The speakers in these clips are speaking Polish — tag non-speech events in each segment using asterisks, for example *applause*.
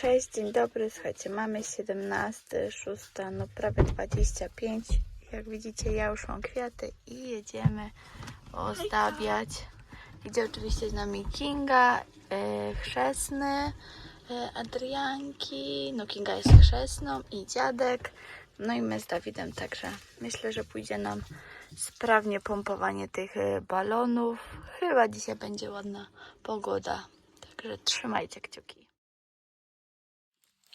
Cześć, dzień dobry. Słuchajcie, mamy 17, 6, no prawie 25. Jak widzicie, ja już mam kwiaty i jedziemy ozdabiać. Idzie oczywiście z nami Kinga, e, chrzestny, e, Adrianki, no Kinga jest chrzestną i dziadek. No i my z Dawidem, także myślę, że pójdzie nam sprawnie pompowanie tych e, balonów. Chyba dzisiaj będzie ładna pogoda, także trzymajcie kciuki.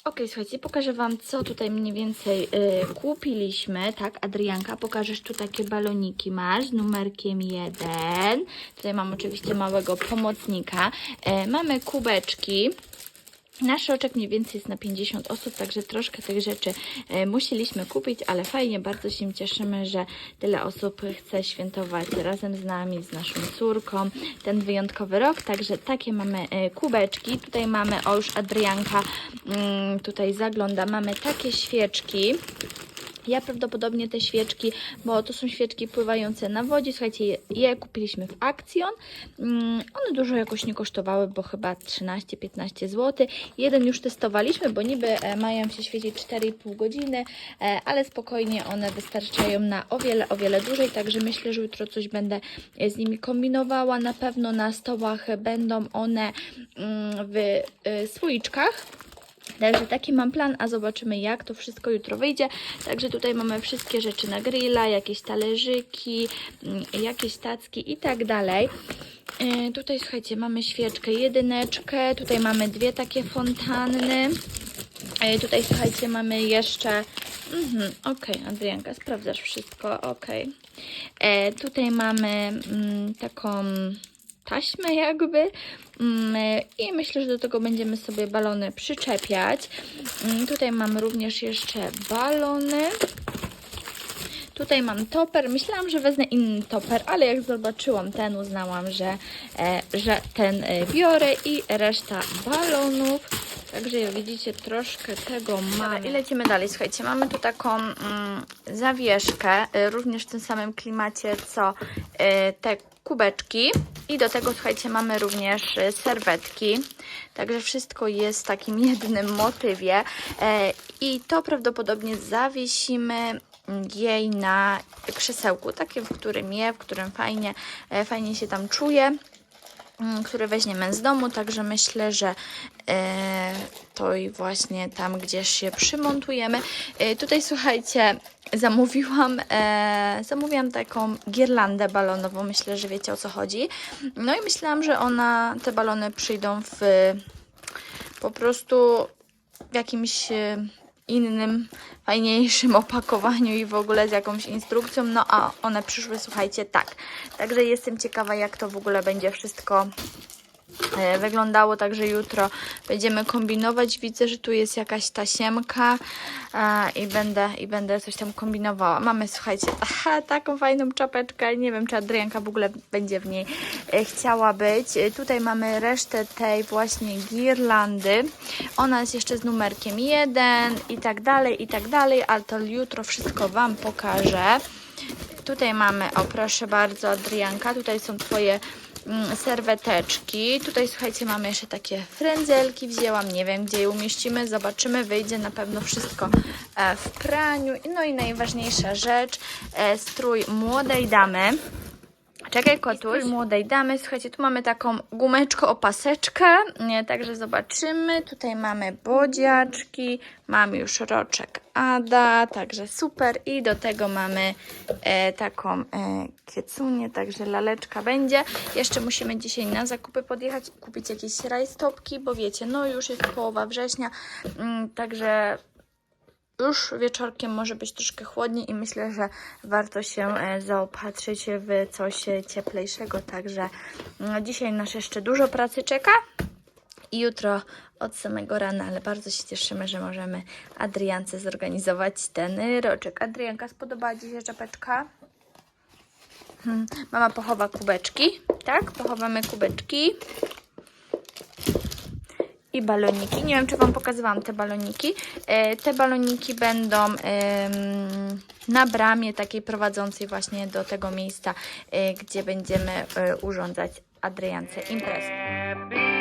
Ok, słuchajcie, pokażę Wam, co tutaj mniej więcej y, kupiliśmy. Tak, Adrianka, pokażesz tu takie baloniki masz z numerkiem 1. Tutaj mam oczywiście małego pomocnika. E, mamy kubeczki. Nasz roczek mniej więcej jest na 50 osób, także troszkę tych rzeczy e, musieliśmy kupić, ale fajnie, bardzo się cieszymy, że tyle osób chce świętować razem z nami, z naszą córką ten wyjątkowy rok. Także takie mamy e, kubeczki. Tutaj mamy, o już Adrianka mm, tutaj zagląda, mamy takie świeczki. Ja prawdopodobnie te świeczki, bo to są świeczki pływające na wodzie, słuchajcie, je, je kupiliśmy w Action. Mm, one dużo jakoś nie kosztowały, bo chyba 13-15 zł. Jeden już testowaliśmy, bo niby e, mają się świecić 4,5 godziny, e, ale spokojnie one wystarczają na o wiele, o wiele dłużej, także myślę, że jutro coś będę e, z nimi kombinowała. Na pewno na stołach będą one mm, w słoiczkach. Także taki mam plan, a zobaczymy jak to wszystko jutro wyjdzie. Także tutaj mamy wszystkie rzeczy na grilla, jakieś talerzyki, mm, jakieś tacki i tak dalej. E, Tutaj słuchajcie, mamy świeczkę jedyneczkę, tutaj mamy dwie takie fontanny. E, Tutaj słuchajcie, mamy jeszcze. Mhm, okej, Adrianka, sprawdzasz wszystko, okej. E, Tutaj mamy mm, taką taśmę jakby Mm, i myślę, że do tego będziemy sobie balony przyczepiać. Mm, Tutaj mam również jeszcze balony. Tutaj mam toper. Myślałam, że wezmę inny toper, ale jak zobaczyłam ten, uznałam, że, e, że ten e, biorę i reszta balonów. Także jak widzicie, troszkę tego mamy. I lecimy dalej. Słuchajcie, mamy tu taką mm, zawieszkę, e, również w tym samym klimacie, co e, te kubeczki. I do tego, słuchajcie, mamy również e, serwetki. Także wszystko jest w takim *laughs* jednym motywie. E, I to prawdopodobnie zawiesimy jej na krzesełku, takim, w którym je, w którym fajnie, e, fajnie się tam czuje mm, który weźmiemy z domu, także myślę, że e, to i właśnie tam gdzieś się przymontujemy. E, tutaj słuchajcie, zamówiłam, e, zamówiłam taką girlandę balonową, myślę, że wiecie o co chodzi. No i myślałam, że ona, te balony przyjdą w po prostu w jakimś innym, fajniejszym *laughs* opakowaniu i w ogóle z jakąś instrukcją, no a one przyszły, słuchajcie, tak. Także jestem ciekawa, jak to w ogóle będzie wszystko wyglądało, także jutro będziemy kombinować. Widzę, że tu jest jakaś tasiemka e, i, będę, i będę coś tam kombinowała. Mamy, słuchajcie, aha, taką fajną czapeczkę. Nie wiem, czy Adrianka w ogóle będzie w niej e, chciała być. E, Tutaj mamy resztę tej właśnie girlandy. Ona jest jeszcze z numerkiem 1 i tak dalej, i tak dalej, ale to jutro wszystko Wam pokażę. Tutaj mamy, o proszę bardzo, Adrianka, tutaj są Twoje serweteczki. Tutaj słuchajcie, mamy jeszcze takie frędzelki. Wzięłam, nie wiem gdzie je umieścimy, zobaczymy. Wyjdzie na pewno wszystko e, w praniu. No i najważniejsza rzecz, e, strój młodej damy. Czekaj, kotuś. młodej damy. Słuchajcie, tu mamy taką gumeczkę, opaseczkę, nie, także zobaczymy. Tutaj mamy bodziaczki, mamy już roczek Ada, także super. I do tego mamy e, taką e, kiecunię, także laleczka będzie. Jeszcze musimy dzisiaj na zakupy podjechać, kupić jakieś rajstopki, bo wiecie, no już jest połowa września, mm, także już wieczorkiem może być troszkę chłodniej i myślę, że warto się e, zaopatrzyć w coś cieplejszego. Także no, dzisiaj nas jeszcze dużo pracy czeka i jutro od samego rana, ale bardzo się cieszymy, że możemy Adriance zorganizować ten roczek. Adrianka, spodobała Ci się czapeczka? Hmm. Mama pochowa kubeczki, tak? Pochowamy kubeczki i baloniki. Nie wiem, czy Wam pokazywałam te baloniki. E, te baloniki będą na bramie takiej prowadzącej właśnie do tego miejsca, e, gdzie będziemy e, urządzać Adriance imprezę.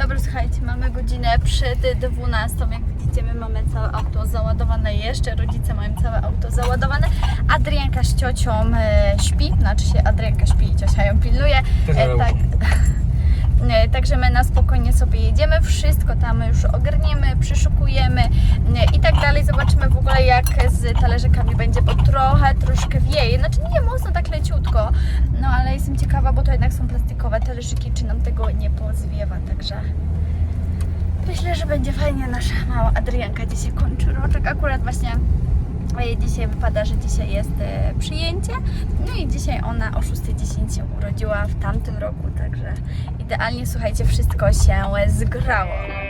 Dobra, słuchajcie, mamy godzinę przed 12. Jak widzicie, my mamy całe auto załadowane jeszcze. Rodzice mają całe auto załadowane. Adrianka z ciocią e, śpi, znaczy się Adrianka śpi i ciocia ją pilnuje. E, tak. E, Także my na spokojnie sobie jedziemy, wszystko tam już ogarniemy, przyszukujemy i tak dalej. Zobaczymy w ogóle jak z talerzykami będzie, bo trochę, troszkę wieje. Znaczy nie mocno, tak leciutko, no ale jestem ciekawa, bo to jednak są plastikowe talerzyki, czy nam tego nie pozwiewa, także myślę, że będzie fajnie. Nasza mała Adrianka dzisiaj kończy roczek. Akurat właśnie e, dzisiaj wypada, że dzisiaj jest e, przyjęcie. No i dzisiaj ona o 6.10 się urodziła w tamtym roku, także idealnie, słuchajcie, wszystko się zgrało.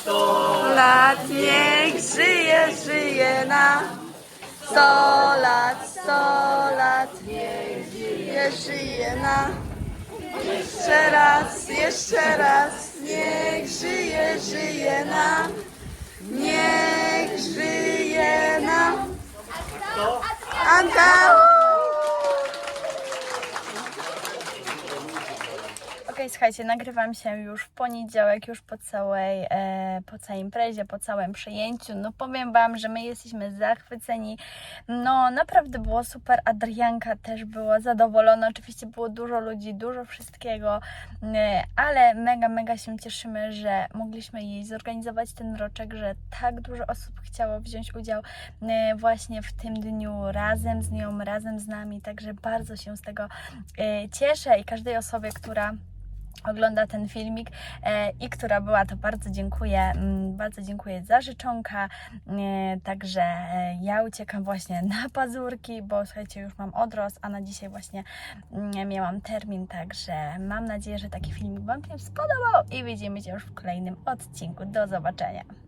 Sto lat niech żyje, żyje na Sto lat, sto lat niech żyje, żyje Jeszcze raz, jeszcze raz niech żyje, żyje na. Niech żyje nam Anka! Okej, słuchajcie, nagrywam się już w poniedziałek, już po całej, e, po całej imprezie, po całym przyjęciu. No powiem Wam, że my jesteśmy zachwyceni. No naprawdę było super. Adrianka też była zadowolona. Oczywiście było dużo ludzi, dużo wszystkiego, e, ale mega, mega się cieszymy, że mogliśmy jej zorganizować ten roczek, że tak dużo osób chciało wziąć udział e, właśnie w tym dniu razem z nią, razem z nami. Także bardzo się z tego e, cieszę i każdej osobie, która ogląda ten filmik e, i która była, to bardzo dziękuję, mm, bardzo dziękuję za życzonka, e, także e, ja uciekam właśnie na pazurki, bo słuchajcie, już mam odrost, a na dzisiaj właśnie mm, miałam termin, także mam nadzieję, że taki filmik Wam się spodobał i widzimy się już w kolejnym odcinku. Do zobaczenia.